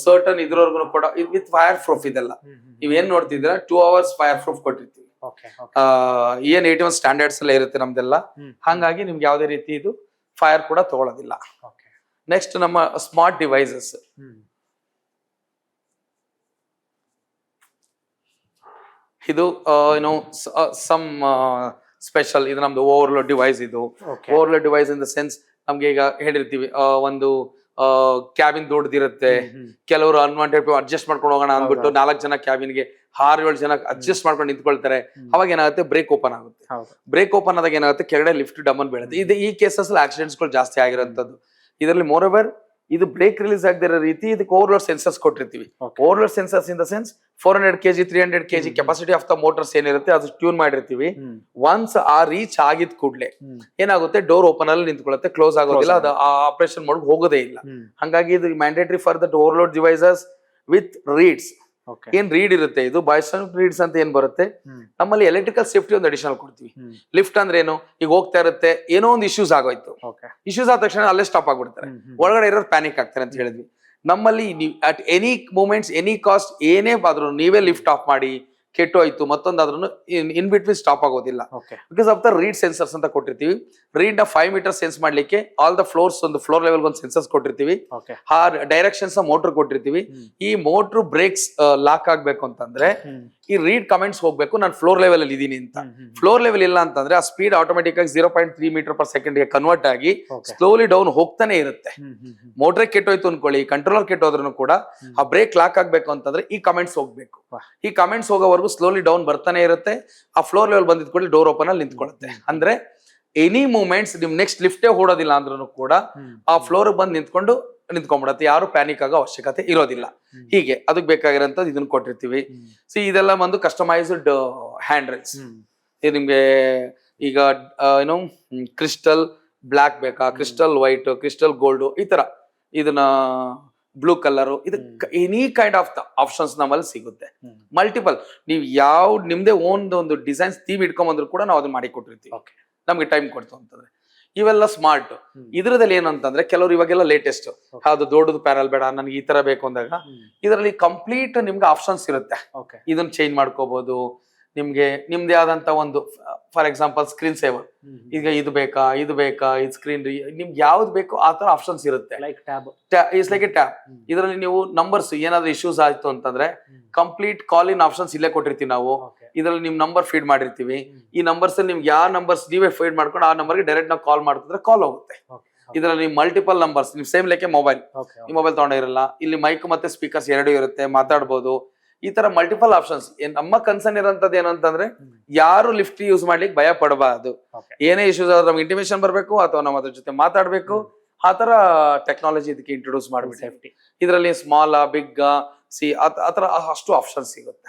ಸರ್ಟನ್ ಇದ್ರವರ್ಗು ಕೂಡ ವಿತ್ ಫೈರ್ ಪ್ರೂಫ್ ಇದೆಲ್ಲ. ನೀವೇನ್ ಏನ್ ನೋಡ್ತಿದ್ದೀರಾ? ಟೂ ಅವರ್ಸ್ ಫೈರ್ ಪ್ರೂಫ್ ಕೊಟ್ಟಿರ್ತೀವಿ ಏನ್ ಏಟಿ ಒನ್ ಸ್ಟ್ಯಾಂಡರ್ಡ್ಸ್ ಎಲ್ಲ ಇರುತ್ತೆ ನಮ್ದೆಲ್ಲ. ಹಾಗಾಗಿ ನಿಮ್ಗೆ ಯಾವುದೇ ರೀತಿ ಇದು ಫೈರ್ ಕೂಡ ತಗೊಳ್ಳೋದಿಲ್ಲ ನೆಕ್ಸ್ಟ್ ನಮ್ಮ ಸ್ಮಾರ್ಟ್ ಡಿವೈಸಸ್ ಇದು ಏನು ಸಮ್ ಸ್ಪೆಷಲ್ ಇದು ನಮ್ದು ಓವರ್ಲೋಡ್ ಡಿವೈಸ್ ಇದು. Overload device in the sense ನಮ್ಗೆ ಈಗ ಹೇಳಿರ್ತೀವಿ ಒಂದು ಕ್ಯಾಬಿನ್ ದೊಡ್ಡದಿರುತ್ತೆ. ಕೆಲವರು ಅನ್ವಾಂಟೆಡ್ ಅಡ್ಜಸ್ಟ್ ಮಾಡ್ಕೊಂಡು ಹೋಗೋಣ ಅಂದ್ಬಿಟ್ಟು. ನಾಲ್ಕು ಜನ ಕ್ಯಾಬಿನ್ಗೆ ಆರು ಏಳು ಜನ ಅಡ್ಜಸ್ಟ್ ಮಾಡ್ಕೊಂಡು ನಿಂತ್ಕೊಳ್ತಾರೆ. ಅವಾಗ ಏನಾಗುತ್ತೆ? ಬ್ರೇಕ್ ಓಪನ್ ಆಗುತ್ತೆ. ಬ್ರೇಕ್ ಓಪನ್ ಆದಾಗ ಏನಾಗುತ್ತೆ? ಕೆಳಗಡೆ ಲಿಫ್ಟ್ ಡಮನ್ ಬೀಳುತ್ತೆ. ಇದು ಈ ಕೇಸಸ್ ಆಕ್ಸಿಡೆಂಟ್ಸ್ಗಳು ಜಾಸ್ತಿ ಆಗಿರೋಂಥದ್ದು. ಇದರಲ್ಲಿ ಮೋರ್ ಓವರ್ ಇದು ಬ್ರೇಕ್ ರಿಲೀಸ್ ಆಗದಿರೋ ರೀತಿ ಇದಕ್ಕೆ ಓವರ್ಲೋಡ್ ಸೆನ್ಸರ್ಸ್ ಕೊಟ್ಟಿರ್ತೀವಿ. Overload sensors in the sense four hundred KG three hundred KG. Capacity of the motors ಏನಿರುತ್ತೆ ಅದು ಟ್ಯೂನ್ ಮಾಡಿರ್ತೀವಿ. ಒನ್ಸ್ ಆ ರೀಚ್ ಆಗಿದ್ ಕೂಡಲೇ ಏನಾಗುತ್ತೆ ಡೋರ್ ಓಪನ್ ಅಲ್ಲಿ ನಿಂತ್ಕೊಳ್ಳುತ್ತೆ ಕ್ಲೋಸ್ ಆಗೋದಿಲ್ಲ ಅದು ಆ ಆಪರೇಷನ್ ಮಾಡೋಕೆ ಹೋಗೋದೇ ಇಲ್ಲ. ಹಂಗಾಗಿ ಇದು mandatory for that overload devices with reeds ಏನ್ ರೀಡ್ ಇರುತ್ತೆ? ಇದು ಬಾಯ್ಸನ್ ರೀಡ್ಸ್ ಅಂತ ಏನ್ ಬರುತ್ತೆ? ನಮ್ಮಲ್ಲಿ ಎಲೆಕ್ಟ್ರಿಕಲ್ ಸೇಫ್ಟಿ ಒಂದು ಅಡಿಷನಲ್ ಕೊಡ್ತೀವಿ. ಲಿಫ್ಟ್ ಅಂದ್ರೆ ಏನು? ಈಗ ಹೋಗ್ತಾ ಇರುತ್ತೆ ಏನೋ ಒಂದು ಇಶ್ಯೂಸ್ ಆಗೋಯ್ತು. ಓಕೆ ಇಶ್ಯೂಸ್ ಆದ ತಕ್ಷಣ ಅಲ್ಲೇ ಸ್ಟಾಪ್ ಆಗ್ಬಿಡ್ತಾರೆ. ಒಳಗಡೆ ಇರೋರು ಪ್ಯಾನಿಕ್ ಆಗ್ತಾರೆ ಅಂತ ಹೇಳಿದ್ವಿ. ನಮ್ಮಲ್ಲಿ at any moments any cost ಏನೇ ಆದ್ರೂ ನೀವೇ ಲಿಫ್ಟ್ ಆಫ್ ಮಾಡಿ ಕೆಟ್ಟೋಯ್ತು ಮತ್ತೊಂದಾದ್ರೂ ಇನ್ ಬಿಟ್ವೀನ್ ಸ್ಟಾಪ್ ಆಗೋದಿಲ್ಲ. Because of the reed sensors ಅಂತ ಕೊಟ್ಟಿರ್ತೀವಿ. ರೀಡ್ನ ಫೈವ್ ಮೀಟರ್ ಸೆನ್ಸ್ ಮಾಡ್ಲಿಕ್ಕೆ ಆಲ್ ದ ಫ್ಲೋರ್ಸ್ ಒಂದು ಫ್ಲೋರ್ ಲೆವೆಲ್ ಒಂದು ಸೆನ್ಸರ್ಸ್ ಕೊಟ್ಟಿರ್ತೀವಿ. ಆ ಡೈರೆಕ್ಷನ್ಸ್ ಮೋಟರ್ ಕೊಟ್ಟಿರ್ತೀವಿ. ಈ ಮೋಟರ್ ಬ್ರೇಕ್ಸ್ ಲಾಕ್ ಆಗ್ಬೇಕು ಅಂತಂದ್ರೆ ಈ ರೀಡ್ ಕಮೆಂಟ್ಸ್ ಹೋಗ್ಬೇಕು ನಾನು ಫ್ಲೋರ್ ಲೆವೆಲ್ ಅಲ್ಲಿ ಇದೀನಿ ಅಂತ. ಫ್ಲೋರ್ ಲೆವೆಲ್ ಇಲ್ಲ ಅಂತಂದ್ರೆ ಆ ಸ್ಪೀಡ್ ಆಟೋಮೆಟಿಕ್ ಆಗಿ zero point three metre per ಸೆಕೆಂಡ್ಗೆ convert ಆಗಿ ಸ್ಲೋಲಿ ಡೌನ್ ಹೋಗ್ತಾನೆ ಇರುತ್ತೆ. ಮೋಟ್ರೆ ಕೆಟ್ಟೋಯ್ತು ಅನ್ಕೊಳ್ಳಿ ಕಂಟ್ರೋಲರ್ ಕೆಟ್ಟೋದ್ರೂ ಕೂಡ ಆ ಬ್ರೇಕ್ ಲಾಕ್ ಆಗ್ಬೇಕು ಅಂತಂದ್ರೆ ಈ ಕಮೆಂಟ್ಸ್ ಹೋಗ್ಬೇಕು. ಈ ಕಮೆಂಟ್ಸ್ ಹೋಗೋವರೆಗೂ ಸ್ಲೋಲಿ ಡೌನ್ ಬರ್ತಾನೆ ಇರುತ್ತೆ. ಆ ಫ್ಲೋರ್ ಲೆವೆಲ್ ಬಂದಿದ್ ಕೂಡಲೇ ಡೋರ್ ಓಪನ್ ಅಲ್ಲಿ ನಿಂತ್ಕೊಳ್ಳುತ್ತೆ. ಅಂದ್ರೆ ಎನಿ ಮೂಮೆಂಟ್ಸ್ ನಿಮ್ ನೆಕ್ಸ್ಟ್ ಲಿಫ್ಟೇ ಓಡೋದಿಲ್ಲ ಅಂದ್ರೂ ಕೂಡ ಆ ಫ್ಲೋರ್ ಬಂದು ನಿಂತ್ಕೊಂಡು ನಿಂತ್ಕೊಂಡ್ಬಿಡತ್ತೆ. ಯಾರು ಪ್ಯಾನಿಕ್ ಆಗೋ ಅವಶ್ಯಕತೆ ಇರೋದಿಲ್ಲ. ಹೀಗೆ ಅದಕ್ಕೆ ಬೇಕಾಗಿರೋಂಥದ್ದು ಇದನ್ನ ಕೊಟ್ಟಿರ್ತೀವಿ. ಸೊ ಇದೆಲ್ಲ ಒಂದು ಕಸ್ಟಮೈಸ್ಡ್ ಹ್ಯಾಂಡ್ ರೈಲ್ಸ್ ಇದು ನಿಮ್ಗೆ ಈಗ ಏನು ಕ್ರಿಸ್ಟಲ್ ಬ್ಲ್ಯಾಕ್ ಬೇಕಾ? ಕ್ರಿಸ್ಟಲ್ ವೈಟ್ ಕ್ರಿಸ್ಟಲ್ ಗೋಲ್ಡ್ ಈ ತರ. ಇದನ್ನ ಬ್ಲೂ ಕಲರು ಇದು ಎನಿ ಕೈಂಡ್ ಆಫ್ ಆಪ್ಷನ್ಸ್ ನಮ್ಮಲ್ಲಿ ಸಿಗುತ್ತೆ. ಮಲ್ಟಿಪಲ್ ನೀವು ಯಾವ ನಿಮ್ದೇ ಓನ್ ಒಂದು ಡಿಸೈನ್ಸ್ ತೀವ್ ಇಟ್ಕೊಂಬಂದ್ರು ಕೂಡ ನಾವು ಅದನ್ನ ಮಾಡಿ ಕೊಟ್ಟಿರ್ತೀವಿ. ನಮ್ಗೆ ಟೈಮ್ ಕೊಡ್ತು ಅಂತಂದ್ರೆ. ಇವೆಲ್ಲ ಸ್ಮಾರ್ಟ್ ಇದ್ರದಲ್ಲಿ ಏನಂತಂದ್ರೆ ಅಂತಂದ್ರೆ ಕೆಲವರು ಇವಾಗೆಲ್ಲ ಲೇಟೆಸ್ಟ್ ಅದು ದೊಡ್ಡದು ಪ್ಯಾರಲ್ ಬೇಡ ನನಗೆ ಈ ತರ ಬೇಕು ಅಂದಾಗ ಇದರಲ್ಲಿ ಕಂಪ್ಲೀಟ್ ನಿಮ್ಗೆ ಆಪ್ಷನ್ಸ್ ಇರುತ್ತೆ. ಓಕೆ ಇದನ್ನ ಚೇಂಜ್ ಮಾಡ್ಕೋಬಹುದು ನಿಮ್ಗೆ ನಿಮ್ದೇ ಆದಂತ ಒಂದು ಫಾರ್ ಎಕ್ಸಾಂಪಲ್ ಸ್ಕ್ರೀನ್ ಸೇವರ್ ಈಗ ಇದು ಬೇಕಾ ಇದು ಬೇಕಾ ಇದು ಸ್ಕ್ರೀನ್ ನಿಮ್ಗೆ ಯಾವ್ದು ಬೇಕೋ ಆ ತರ ಆಪ್ಷನ್ಸ್ ಇರುತ್ತೆ. Like tab it's like a tab ಇದರಲ್ಲಿ ನೀವು ನಂಬರ್ಸ್ ಏನಾದ್ರು ಇಶ್ಯೂಸ್ ಆಯ್ತು ಅಂತಂದ್ರೆ ಕಂಪ್ಲೀಟ್ ಕಾಲ್ ಇನ್ ಆಪ್ಷನ್ಸ್ ಇಲ್ಲೇ ಕೊಟ್ಟಿರ್ತೀವಿ ನಾವು. ಇದರಲ್ಲಿ ನಿಮ್ ನಂಬರ್ ಫೀಡ್ ಮಾಡಿರ್ತೀವಿ. ಈ ನಂಬರ್ಸ್ ನಿಮ್ಗೆ ಯಾವ ನಂಬರ್ಸ್ ನೀವೇ ಫೀಡ್ ಮಾಡ್ಕೊಂಡು ಆ ನಂಬರ್ಗೆ ಡೈರೆಕ್ಟ್ ನಾವು ಕಾಲ್ ಮಾಡ್ತಿದ್ರೆ ಕಾಲ್ ಹೋಗುತ್ತೆ. ಇದರಲ್ಲಿ ಮಲ್ಟಿಪಲ್ ನಂಬರ್ಸ್ ನಿಮ್ ಸೇಮ್ ಲೆಕ್ಕೆ ಮೊಬೈಲ್ ಈ ಮೊಬೈಲ್ ತಗೊಂಡಿರಲ್ಲ ಇಲ್ಲಿ ಮೈಕ್ ಮತ್ತೆ ಸ್ಪೀಕರ್ಸ್ ಎರಡು ಇರುತ್ತೆ ಮಾತಾಡ್ಬೋದು. ಈ ತರ ಮಲ್ಟಿಪಲ್ ಆಪ್ಷನ್ಸ್ ನಮ್ಮ ಕನ್ಸರ್ನ್ ಇರೋಂಥದ್ದು ಏನಂತಂದ್ರೆ ಯಾರು ಲಿಫ್ಟ್ ಯೂಸ್ ಮಾಡ್ಲಿಕ್ಕೆ ಭಯ ಪಡಬಾರ್ದು. ಏನೇ ಇಶ್ಯೂಸ್ ಆದ್ರೆ ನಮ್ಗೆ ಇಂಟಿಮೇಷನ್ ಬರಬೇಕು ಅಥವಾ ನಮ್ಮ ಅದ್ರ ಜೊತೆ ಮಾತಾಡ್ಬೇಕು. ಆ ತರ ಟೆಕ್ನಾಲಜಿ ಇದಕ್ಕೆ ಇಂಟ್ರೊಡ್ಯೂಸ್ ಮಾಡ್ಬಿಟ್ಟು. ಸೇಫ್ಟಿ ಇದರಲ್ಲಿ ಸ್ಮಾಲ್ ಬಿಗ್ ಸಿ ಆತರ ಅಷ್ಟು ಆಪ್ಷನ್ ಸಿಗುತ್ತೆ.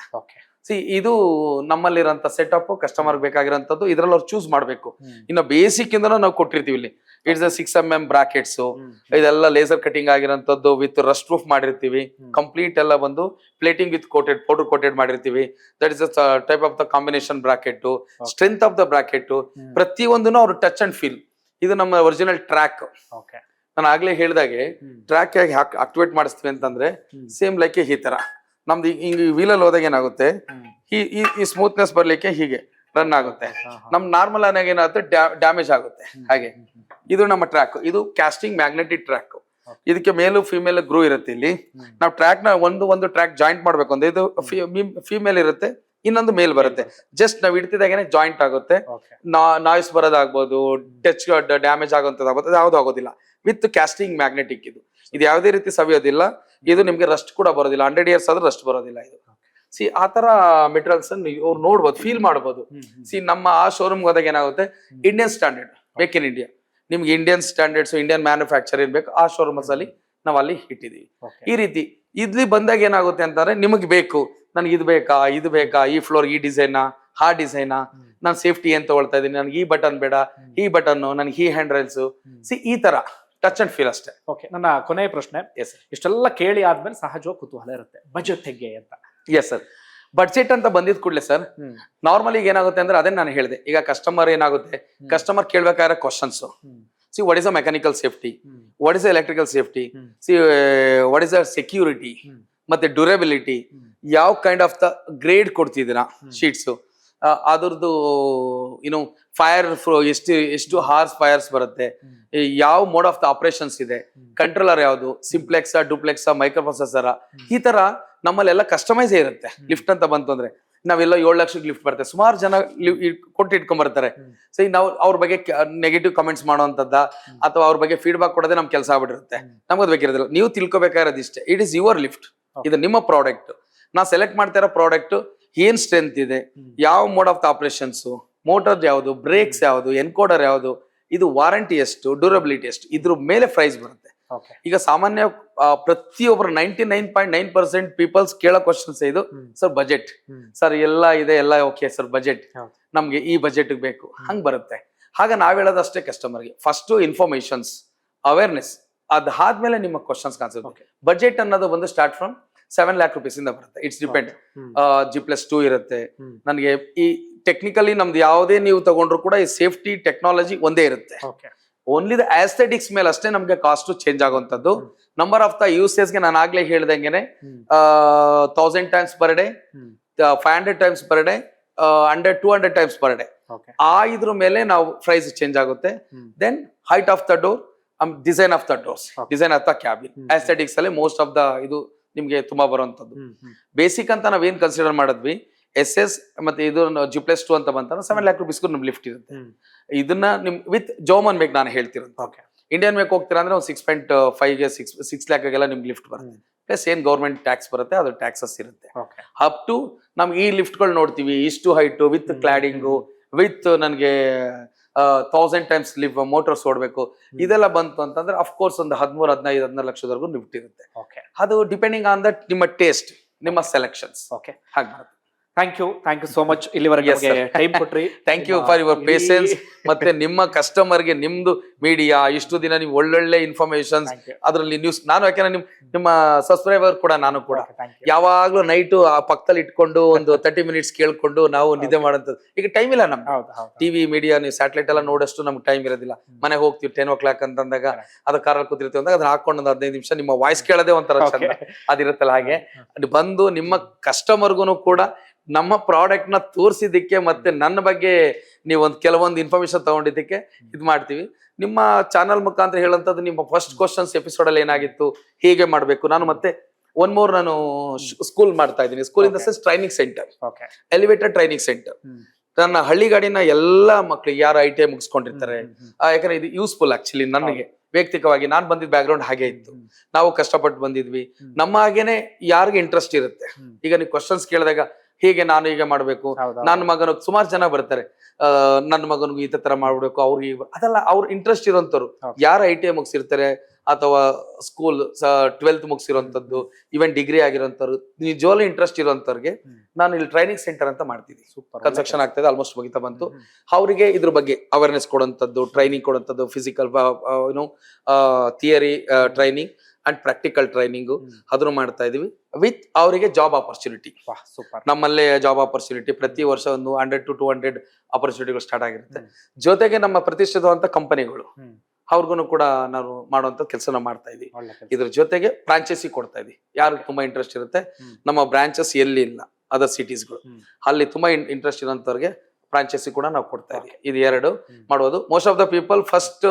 ಸಿ ಇದು ನಮ್ಮಲ್ಲಿರೋಂಥ ಸೆಟಪ್ ಕಸ್ಟಮರ್ ಬೇಕಾಗಿರೋಂಥದ್ದು ಇದ್ರಲ್ಲಿ ಅವ್ರು ಚೂಸ್ ಮಾಡಬೇಕು. ಇನ್ನು ಬೇಸಿಕ್ ಇಂದನೂ ನಾವು ಕೊಟ್ಟಿರ್ತೀವಿ ಇಲ್ಲಿ. It's six M M brackets ಇದೆಲ್ಲ ಲೇಸರ್ ಕಟಿಂಗ್ ಆಗಿರೋಂಥದ್ದು ವಿತ್ ರಸ್ಟ್ ಪ್ರೂಫ್ ಮಾಡಿರ್ತೀವಿ. ಕಂಪ್ಲೀಟ್ ಎಲ್ಲ ಬಂದು plating with coated powder coated ಮಾಡಿರ್ತೀವಿ. That is type of the combination bracket strength of the bracket ಪ್ರತಿಯೊಂದನ್ನು ಅವ್ರು ಟಚ್ ಅಂಡ್ ಫೀಲ್ ಇದು ನಮ್ಮ ಒರಿಜಿನಲ್ ಟ್ರ್ಯಾಕ್ ನಾನು ಆಗ್ಲೇ ಹೇಳ್ದಾಗೆ ಟ್ರ್ಯಾಕ್ ಆಗಿ ಆಕ್ಟಿವೇಟ್ ಮಾಡಿಸ್ತೀವಿ ಅಂತಂದ್ರೆ ಸೇಮ್ ಲೈಕ್ ಈ ತರ. ನಮ್ದು ಹಿಂಗ್ ವೀಲಲ್ಲಿ ಹೋದಾಗ ಏನಾಗುತ್ತೆ? ಈ ಸ್ಮೂತ್ನೆಸ್ ಬರ್ಲಿಕ್ಕೆ ಹೀಗೆ ರನ್ ಆಗುತ್ತೆ. ನಮ್ ನಾರ್ಮಲ್ ಆನಾಗ ಏನಾಗುತ್ತೆ? ಡ್ಯಾಮೇಜ್ ಆಗುತ್ತೆ. ಹಾಗೆ. ಇದು ನಮ್ಮ ಟ್ರ್ಯಾಕ್ ಇದು ಕ್ಯಾಸ್ಟಿಂಗ್ ಮ್ಯಾಗ್ನೆಟಿಕ್ ಟ್ರ್ಯಾಕ್ ಇದಕ್ಕೆ ಮೇಲು ಫಿಮೇಲ್ ಗ್ರೂ ಇರುತ್ತೆ ಇಲ್ಲಿ. ನಾವು ಟ್ರ್ಯಾಕ್ನ ಒಂದು ಒಂದು ಟ್ರ್ಯಾಕ್ ಜಾಯಿಂಟ್ ಮಾಡ್ಬೇಕು. ಅಂದ್ರೆ ಇದು ಫಿಮೇಲ್ ಇರುತ್ತೆ ಇನ್ನೊಂದು ಮೇಲ್ ಬರುತ್ತೆ. ಜಸ್ಟ್ ನಾವು ಇಡ್ತಿದಾಗೇನೆ ಜಾಯಿಂಟ್ ಆಗುತ್ತೆ. ನಾಯ್ಸ್ ಬರೋದಾಗ್ಬೋದು ಟಚ್ ಡ್ಯಾಮೇಜ್ ಆಗುವಂತದ್ದು ಯಾವ್ದು ಆಗೋದಿಲ್ಲ. ವಿತ್ ಕ್ಯಾಸ್ಟಿಂಗ್ ಮ್ಯಾಗ್ನೆಟಿಕ್ ಇದು. ಇದು ಯಾವುದೇ ರೀತಿ ಸವಿಯೋದಿಲ್ಲ. ಇದು ನಿಮ್ಗೆ ರಸ್ಟ್ ಕೂಡ ಬರೋದಿಲ್ಲ. ಹಂಡ್ರೆಡ್ ಇಯರ್ಸ್ ಆದ್ರೆ ರಸ್ಟ್ ಬರೋದಿಲ್ಲ ಇದು. ಸಿ ಆ ತರ ಮೆಟೀರಿಯಲ್ಸ್ ಅವ್ರು ನೋಡ್ಬೋದು ಫೀಲ್ ಮಾಡ್ಬೋದು. ಸಿ ನಮ್ಮ ಆ ಶೋರೂಮ್ ಹೋದಾಗ ಏನಾಗುತ್ತೆ? Indian standard make in India ನಿಮ್ಗೆ ಇಂಡಿಯನ್ ಸ್ಟ್ಯಾಂಡರ್ಡ್ಸ್ ಇಂಡಿಯನ್ ಮ್ಯಾನುಫ್ಯಾಕ್ಚರ್ ಇರ್ಬೇಕು ಆ ಶೋರೂಮ್ಸ್ ಅಲ್ಲಿ ನಾವು ಅಲ್ಲಿ ಇಟ್ಟಿದೀವಿ. ಈ ರೀತಿ ಇಲ್ಲಿ ಬಂದಾಗ ಏನಾಗುತ್ತೆ ಅಂತಂದ್ರೆ ನಿಮಗೆ ಬೇಕು ನನಗೆ ಇದು ಬೇಕಾ ಇದು ಬೇಕಾ ಈ ಫ್ಲೋರ್ ಈ ಡಿಸೈನಾ ಆ ಡಿಸೈನಾ ನಾನು ಸೇಫ್ಟಿ ಏನ್ ತಗೊಳ್ತಾ ಇದೀನಿ ನನಗೆ ಈ ಬಟನ್ ಬೇಡ ಈ ಬಟನ್ ನನಗೆ ಈ ಹ್ಯಾಂಡ್ ರೈಲ್ಸ್ ಸಿ ಈ ತರ ಟಚ್ ಅಂಡ್ ಫೀಲ್ ಅಷ್ಟೇ. ಓಕೆ ನನ್ನ ಕೊನೆಯ ಪ್ರಶ್ನೆ. ಎಸ್ ಇಷ್ಟೆಲ್ಲ ಕೇಳಿ ಆದ್ಮೇಲೆ ಸಹಜವಾಗಿ ಕುತೂಹಲ ಇರುತ್ತೆ. ಬಜೆಟ್ ಹೇಗೆ ಅಂತ. ಎಸ್ ಸರ್ ಬಡ್ಜೆಟ್ ಅಂತ ಬಂದಿದ್ ಕೂಡಲೇ ಸರ್ ನಾರ್ಮಲಿ ಏನಾಗುತ್ತೆ ಅಂದ್ರೆ ಅದೇ ನಾನು ಹೇಳಿದೆ. ಈಗ ಕಸ್ಟಮರ್ ಏನಾಗುತ್ತೆ? Customer ಕೇಳ್ಬೇಕಾದ್ರೆ questions see what is a mechanical safety what is electrical safety see what is a security ಮತ್ತೆ ಡ್ಯೂರಬಿಲಿಟಿ ಯಾವ ಕೈಂಡ್ ಆಫ್ ದ ಗ್ರೇಡ್ ಕೊಡ್ತಿದ್ದೀರಾ ಶೀಟ್ಸ್ ಅದ್ರದ್ದು ಏನು ಫೈರ್ ಎಷ್ಟು ಎಷ್ಟು ಹಾರ್ಸ್ ಫೈರ್ಸ್ ಬರುತ್ತೆ. ಯಾವ ಮೋಡ್ ಆಫ್ ದ ಆಪರೇಷನ್ಸ್ ಇದೆ? ಕಂಟ್ರೋಲರ್ ಯಾವುದು? ಸಿಂಪ್ಲೆಕ್ಸ್ ಡೂಪ್ಲೆಕ್ಸ್ ಮೈಕ್ರೋ ಪ್ರೊಸೆಸರ ಈ ತರ ನಮ್ಮಲ್ಲೆಲ್ಲ ಕಸ್ಟಮೈಸ್ ಇರುತ್ತೆ. ಲಿಫ್ಟ್ ಅಂತ ಬಂತು ಅಂದ್ರೆ. ನಾವೆಲ್ಲ ಏಳು ಲಕ್ಷಕ್ಕೆ ಲಿಫ್ಟ್ ಬರುತ್ತೆ. ಸುಮಾರು ಜನ ಕೊಟ್ಟು ಇಟ್ಕೊಂಡ್ ಬರ್ತಾರೆ ಸೊ ನಾವು ಅವ್ರ ಬಗ್ಗೆ ನೆಗೆಟಿವ್ ಕಮೆಂಟ್ಸ್ ಮಾಡುವಂತದ್ದ ಅಥವಾ ಅವ್ರ ಬಗ್ಗೆ ಫೀಡ್ಬ್ಯಾಕ್ ಕೊಡೋದೇ ನಮ್ ಕೆಲಸ ಆಗ್ಬಿಟ್ಟಿರುತ್ತೆ. ನಮ್ಗದ್ ಬೇಕಿರೋದಿಲ್ಲ. ನೀವು ತಿಳ್ಕೊಬೇಕಾಗಿರೋದು ಇಷ್ಟೇ. ಇಟ್ ಇಸ್ ಯುವರ್ ಲಿಫ್ಟ್ ಇದು ನಿಮ್ಮ ಪ್ರಾಡಕ್ಟ್ ನಾ ಸೆಲೆಕ್ಟ್ ಮಾಡ್ತಾ ಇರೋ ಪ್ರಾಡಕ್ಟ್ ಏನ್ ಸ್ಟ್ರೆಂತ್ ಇದೆ? ಯಾವ mode of the operations motor ಯಾವುದು? ಬ್ರೇಕ್ಸ್ ಯಾವುದು? ಎನ್ಕೋಡರ್ ಯಾವುದು? ಇದು ವಾರಂಟಿ ಎಷ್ಟು? ಡ್ಯೂರಬಿಲಿಟಿ ಎಷ್ಟು? ಇದ್ರ ಮೇಲೆ ಪ್ರೈಸ್ ಬರುತ್ತೆ. ಈಗ ಸಾಮಾನ್ಯ ಪ್ರತಿಯೊಬ್ಬರು ninety nine point nine percent peoples ಕೇಳೋ ಕ್ವಶನ್ಸ್ ಇದು. ಸರ್ ಬಜೆಟ್ ಸರ್ ಎಲ್ಲ ಇದೆ ಎಲ್ಲ ಓಕೆ ಸರ್ ಬಜೆಟ್. ನಮ್ಗೆ ಈ ಬಜೆಟ್ ಬೇಕು. ಹಂಗ್ ಬರುತ್ತೆ. ಹಾಗ ನಾವ್ ಹೇಳೋದಷ್ಟೇ ಕಸ್ಟಮರ್ಗೆ ಫಸ್ಟ್ ಇನ್ಫಾರ್ಮೇಶನ್ಸ್ ಅವೇರ್ನೆಸ್ ಅದಾದ್ಮೇಲೆ ನಿಮ್ಮ ಕ್ವಶನ್ಸ್ ಕಾಣಿಸುತ್ತೆ. ಬಜೆಟ್ ಅನ್ನೋದು ಒಂದು start from seven lakh rupees ಇಂದ ಬರುತ್ತೆ it's depend. G plus two ಇರುತ್ತೆ. ನನಗೆ ಈ ಟೆಕ್ನಿಕಲಿ ನಮ್ದು ಯಾವುದೇ ನೀವು ತಗೊಂಡ್ರು ಕೂಡ ಈ ಸೇಫ್ಟಿ ಟೆಕ್ನಾಲಜಿ ಒಂದೇ ಇರುತ್ತೆ ಓನ್ಲಿ ದ ಆಸ್ಥೆಟಿಕ್ಸ್ ಮೇಲೆ ಅಷ್ಟೇ ನಮ್ಗೆ ಕಾಸ್ಟ್ ಚೇಂಜ್ ಆಗುವಂಥದ್ದು ಹ್ಮ್. ನಂಬರ್ ಆಫ್ ದ ಯೂಸೇಸ್ಗೆ ನಾನು ಆಗ್ಲೇ ಹೇಳ್ದಂಗೆನೆ. Thousand times per day. Five hundred times per day hundred two hundred times per day ಆ ಇದ್ರ ಮೇಲೆ ನಾವು ಪ್ರೈಸ್ ಚೇಂಜ್ ಆಗುತ್ತೆ. Then height of the door design of the doors. Design of the cabin. Aesthetics ಅಲ್ಲಿ most of the ಇದು ನಿಮ್ಗೆ ತುಂಬಾ ಬರುವಂತದ್ದು. ಬೇಸಿಕ್ ಅಂತ ನಾವೇನ್ ಕನ್ಸಿಡರ್ ಮಾಡಿದ್ವಿ? ಎಸ್ ಎಸ್ ಮತ್ತೆ ಇದು ಜಿ ಪ್ಲಸ್ ಟು ಅಂತ ಬಂತ ಸೆವೆನ್ ಲ್ಯಾಕ್ ರುಪೀಸ್ಗೂ ನಿಮ್ ಲಿಫ್ಟ್ ಇರುತ್ತೆ. ಇದನ್ನ ನಿಮ್ ವಿತ್ ಜೋಮನ್ ಮೇಕ್ ನಾನು ಹೇಳ್ತಿರೋದು. ಓಕೆ ಇಂಡಿಯನ್ ಮೇಕ್ ಹೋಗ್ತೀರಾ ಅಂದ್ರೆ ಒಂದು ಸಿಕ್ಸ್ ಪಾಯಿಂಟ್ ಫೈವ್ಗೆ ಸಿಕ್ಸ್ ಸಿಕ್ಸ್ ಲ್ಯಾಕ್ಗೆಲ್ಲ ನಿಮ್ಗೆ ಲಿಫ್ಟ್ ಬರುತ್ತೆ. ಪ್ಲಸ್ ಏನ್ ಗೌರ್ಮೆಂಟ್ ಟ್ಯಾಕ್ಸ್ ಬರುತ್ತೆ ಅದು ಟ್ಯಾಕ್ಸಸ್ ಇರುತ್ತೆ. ಅಪ್ ಟು ನಮ್ಗೆ ಈ ಲಿಫ್ಟ್ಗಳು ನೋಡ್ತೀವಿ ಇಷ್ಟು ಹೈಟು ವಿತ್. ಕ್ಲಾಡಿಂಗು ವಿತ್ ನನಗೆ ತೌಸಂಡ್ ಟೈಮ್ಸ್ ಲಿವ್ ಮೋಟರ್ಸ್ ಓಡಬೇಕು. ಇದೆಲ್ಲ ಬಂತು ಅಂತಂದ್ರೆ ಅಫ್ಕೋರ್ಸ್ ಒಂದು ಹದಿಮೂರು ಹದಿನೈದು ಹದಿನಾರು ಲಕ್ಷದವರೆಗೂ ನಿಫ್ಟ್ ಇರುತ್ತೆ. ಓಕೆ ಅದು ಡಿಪೆಂಡಿಂಗ್ ಆನ್ ದಟ್ ನಿಮ್ಮ ಟೇಸ್ಟ್ ನಿಮ್ಮ ಸೆಲೆಕ್ಷನ್ಸ್ ಓಕೆ ಹಾಗೆ thank you thank you so much ಇಲ್ಲಿವರೆಗೆ Yes, sir. ಟೈಮ್ ಕೊಟ್ರಿ. Thank you for your patience ಮತ್ತೆ ನಿಮ್ಮ ಕಸ್ಟಮರ್ಗೆ ನಿಮ್ದು ಮೀಡಿಯಾ ಇಷ್ಟು ದಿನ ನೀವು ಒಳ್ಳೊಳ್ಳೆ ಇನ್ಫಾರ್ಮೇಶನ್ Thank ಅದರಲ್ಲಿ ನ್ಯೂಸ್ ನಾನು ಯಾಕೆಂದ್ರೆ ನಿಮ್ ನಿಮ್ಮ ಸಬ್ಸ್ಕ್ರೈಬರ್ ಕೂಡ ನಾನು ಕೂಡ. ಯಾವಾಗ್ಲೂ ನೈಟ್ ಆ ಪಕ್ಕದಲ್ಲಿ ಇಟ್ಕೊಂಡು ಒಂದು ತರ್ಟಿ ಮಿನಿಟ್ಸ್ ಕೇಳ್ಕೊಂಡು ನಾವು ನಿದ್ದೆ ಮಾಡೋಂಥದ್ದು ಈಗ ಟೈಮ್ ಇಲ್ಲ ನಮ್ಗೆ. ಟಿವಿ ಮೀಡಿಯಾ ನೀವು ಸ್ಯಾಟಲೈಟ್ ಎಲ್ಲ ನೋಡಷ್ಟು ನಮ್ಗೆ ಟೈಮ್ ಇರೋದಿಲ್ಲ. ಮನೆಗೆ ಹೋಗ್ತೀವಿ ಟೆನ್ ಓ ಕ್ಲಾಕ್ ಅಂತಂದಾಗ ಅಂದಾಗ ಅದ ಕಾರಲ್ಲಿ ಕೂತಿರ್ತೀವಿ ಅಂದಾಗ ಅದನ್ನ ಹಾಕೊಂಡು ಒಂದು ಹದಿನೈದು ನಿಮಿಷ ನಿಮ್ಮ ವಾಯ್ಸ್ ಕೇಳೋದೇ ಒಂಥರ. ಚಂದ. ಅದಿರುತ್ತಲ್ಲ ಹಾಗೆ. ಅದು ಬಂದು ನಿಮ್ಮ ಕಸ್ಟಮರ್ಗೂ ಕೂಡ ನಮ್ಮ ಪ್ರಾಡಕ್ಟ್ನ ತೋರಿಸಿದ್ದಕ್ಕೆ ಮತ್ತೆ ನನ್ನ ಬಗ್ಗೆ ನೀವೊಂದು ಒಂದು ಕೆಲವೊಂದು ಇನ್ಫಾರ್ಮೇಶನ್ ತಗೊಂಡಿದ್ದಕ್ಕೆ ಇದು ಮಾಡ್ತೀವಿ. ನಿಮ್ಮ ಚಾನಲ್ ಮುಖಾಂತರ ಹೇಳಂತದ್ದು ನಿಮ್ಮ ಫಸ್ಟ್ ಕ್ವಶನ್ಸ್ ಎಪಿಸೋಡ್ ಅಲ್ಲಿ ಏನಾಗಿತ್ತು ಹೀಗೆ ಮಾಡಬೇಕು? ನಾನು ಮತ್ತೆ ಒನ್ ಮೋರ್ ನಾನು ಸ್ಕೂಲ್ ಮಾಡ್ತಾ ಇದ್ದೀನಿ. School in the sense training centre okay elevated training centre. ನನ್ನ ಹಳ್ಳಿ ಗಾಡಿನ ಎಲ್ಲಾ ಮಕ್ಳಿಗೆ ಯಾರು ಐ ಟಿ ಐ ಮುಗಿಸ್ಕೊಂಡಿರ್ತಾರೆ ಯಾಕಂದ್ರೆ ಇದು ಯೂಸ್ಫುಲ್ ಆಕ್ಚುಲಿ ನನಗೆ. ವೈಯಕ್ತಿಕವಾಗಿ ನಾನು ಬಂದಿದ್ದ ಬ್ಯಾಕ್ ಗ್ರೌಂಡ್ ಹಾಗೆ ಇತ್ತು. ನಾವು ಕಷ್ಟಪಟ್ಟು ಬಂದಿದ್ವಿ. ನಮ್ಮ ಹಾಗೇನೆ ಯಾರಿಗೆ ಇಂಟ್ರೆಸ್ಟ್ ಇರುತ್ತೆ? ಈಗ ನೀವು ಕ್ವಶನ್ಸ್ ಕೇಳಿದಾಗ ಹೀಗೆ ನಾನು ಹೀಗೆ ಮಾಡ್ಬೇಕು. ನನ್ನ ಮಗನ ಸುಮಾರು ಜನ ಬರ್ತಾರೆ. ನನ್ನ ಮಗನಿಗೂ ಈ ತರ ಮಾಡ್ಬೇಕು ಅವ್ರಿಗೆ ಅದೆಲ್ಲ ಅವ್ರ ಇಂಟ್ರೆಸ್ಟ್ ಇರೋಂಥವ್ರು. ಯಾರು ಐ ಟಿ ಐ ಮುಗಿಸಿರ್ತಾರೆ ಅಥವಾ ಸ್ಕೂಲ್ ಟ್ವೆಲ್ತ್ ಮುಗಿಸಿರೋಂಥದ್ದು ಈವನ್ ಡಿಗ್ರಿ ಆಗಿರೋಂಥವ್ರು ನಿಜವಾಗ್ಲೂ ಇಂಟ್ರೆಸ್ಟ್ ಇರೋಂಥವ್ರಿಗೆ. ನಾನು ಇಲ್ಲಿ ಟ್ರೈನಿಂಗ್ ಸೆಂಟರ್ ಅಂತ ಮಾಡ್ತೀನಿ ಸೂಪರ್ ಕನ್ಸ್ಟ್ರಕ್ಷನ್ ಆಗ್ತದೆ ಆಲ್ಮೋಸ್ಟ್ ಮುಗಿತಾ ಬಂತು. ಅವರಿಗೆ ಇದ್ರ ಬಗ್ಗೆ ಅವೇರ್ನೆಸ್ ಕೊಡುವಂಥದ್ದು ಟ್ರೈನಿಂಗ್ ಕೊಡುವಂಥದ್ದು ಫಿಸಿಕಲ್ ಏನು theory training and practical training. ಅದನ್ನು ಮಾಡ್ತಾ ಇದೀವಿ ವಿತ್ ಅವರಿಗೆ ಜಾಬ್ ಆಪರ್ಚುನಿಟಿ ಸೂಪರ್. ನಮ್ಮಲ್ಲೇ ಜಾಬ್ ಆಪರ್ಚುನಿಟಿ ಪ್ರತಿ ವರ್ಷ ಒಂದು ಹಂಡ್ರೆಡ್ ಟು ಟೂ ಹಂಡ್ರೆಡ್ ಆಪರ್ಚುನಿಟಿಗಳು ಸ್ಟಾರ್ಟ್ ಆಗಿರುತ್ತೆ. ಜೊತೆಗೆ ನಮ್ಮ ಪ್ರತಿಷ್ಠಿತವಂತ ಕಂಪನಿಗಳು. ಅವ್ರಿಗೂ ಕೂಡ ನಾವು ಮಾಡುವಂತ ಕೆಲಸನ ಮಾಡ್ತಾ ಇದೀವಿ. ಇದ್ರ ಜೊತೆಗೆ ಫ್ರಾಂಚೈಸಿ ಕೊಡ್ತಾ ಇದೀವಿ. ಯಾರಿಗೆ ತುಂಬಾ ಇಂಟ್ರೆಸ್ಟ್ ಇರುತ್ತೆ ನಮ್ಮ ಬ್ರಾಂಚಸ್ ಎಲ್ಲಿ ಇಲ್ಲ ಅದರ್ ಸಿಟೀಸ್ಗಳು. ಅಲ್ಲಿ ತುಂಬಾ ಇಂಟ್ರೆಸ್ಟ್ ಇರೋಂಥವ್ರಿಗೆ ಫ್ರಾಂಚೈಸಿ ಕೂಡ ನಾವು ಕೊಡ್ತಾ ಇದೀವಿ. ಇದು ಎರಡು ಮಾಡ್ಬೋದು most of the people first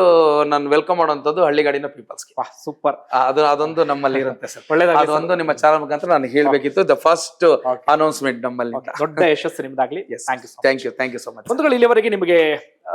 ನಾನು ವೆಲ್ಕಮ್ ಮಾಡುವಂಥದ್ದು ಹಳ್ಳಿಗಾಡಿನ ಪೀಪಲ್ಸ್ ಸೂಪರ್ ಅದು ಅದೊಂದು ನಮ್ಮಲ್ಲಿ ಇರುತ್ತೆ ಸರ್. ಅದೊಂದು ನಿಮ್ಮ ಚಾನಲ್ ಮುಖಾಂತರ ನಾನು ಹೇಳ್ಬೇಕಿತ್ತು. The first. ಅನೌನ್ಸ್ಮೆಂಟ್ ನಮ್ಮಲ್ಲಿ. ದೊಡ್ಡ ಯಶಸ್ಸು ನಿಮ್ದಾಗ್ಲಿ. Thank you thank you so much ಬಂಧುಗಳು ಇಲ್ಲಿವರೆಗೆ ನಿಮಗೆ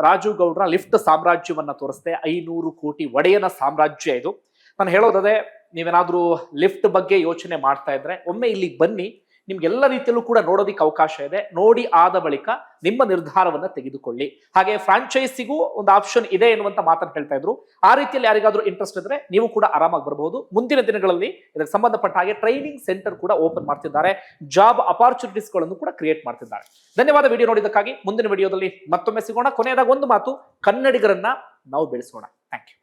ರಾಜು ಗೌಡ್ರ ಲಿಫ್ಟ್ ಸಾಮ್ರಾಜ್ಯವನ್ನ ತೋರಿಸ್ದೆ ಐನೂರು ಕೋಟಿ ಒಡೆಯನ ಸಾಮ್ರಾಜ್ಯ ಇದು. ನಾನು ಹೇಳೋದೇ ನೀವೇನಾದ್ರೂ ಲಿಫ್ಟ್ ಬಗ್ಗೆ ಯೋಚನೆ ಮಾಡ್ತಾ ಇದ್ರೆ ಒಮ್ಮೆ ಇಲ್ಲಿಗೆ ಬನ್ನಿ. ನಿಮ್ಗೆಲ್ಲ ರೀತಿಯಲ್ಲೂ ಕೂಡ ನೋಡೋದಿಕ್ಕೆ ಅವಕಾಶ ಇದೆ. ನೋಡಿ ಆದ ಬಳಿಕ ನಿಮ್ಮ ನಿರ್ಧಾರವನ್ನ ತೆಗೆದುಕೊಳ್ಳಿ. ಹಾಗೆ ಫ್ರಾಂಚೈಸಿಗೂ ಒಂದು ಆಪ್ಷನ್ ಇದೆ ಎನ್ನುವಂತ ಮಾತನ್ನು ಹೇಳ್ತಾ ಇದ್ರು. ಆ ರೀತಿಯಲ್ಲಿ ಯಾರಿಗಾದ್ರೂ ಇಂಟ್ರೆಸ್ಟ್ ಇದ್ರೆ ನೀವು ಕೂಡ ಆರಾಮಾಗಿ ಬರಬಹುದು. ಮುಂದಿನ ದಿನಗಳಲ್ಲಿ ಇದಕ್ಕೆ ಸಂಬಂಧಪಟ್ಟ ಹಾಗೆ ಟ್ರೈನಿಂಗ್ ಸೆಂಟರ್ ಕೂಡ ಓಪನ್ ಮಾಡ್ತಿದ್ದಾರೆ. ಜಾಬ್ ಅಪಾರ್ಚುನಿಟೀಸ್ಗಳನ್ನು ಕೂಡ ಕ್ರಿಯೇಟ್ ಮಾಡ್ತಿದ್ದಾರೆ. ಧನ್ಯವಾದ ವಿಡಿಯೋ ನೋಡಿದ್ದಕ್ಕಾಗಿ. ಮುಂದಿನ ವಿಡಿಯೋದಲ್ಲಿ ಮತ್ತೊಮ್ಮೆ ಸಿಗೋಣ. ಕೊನೆಯದಾಗ ಒಂದು ಮಾತು. ಕನ್ನಡಿಗರನ್ನ ನಾವು ಬೆಳೆಸೋಣ. Thank you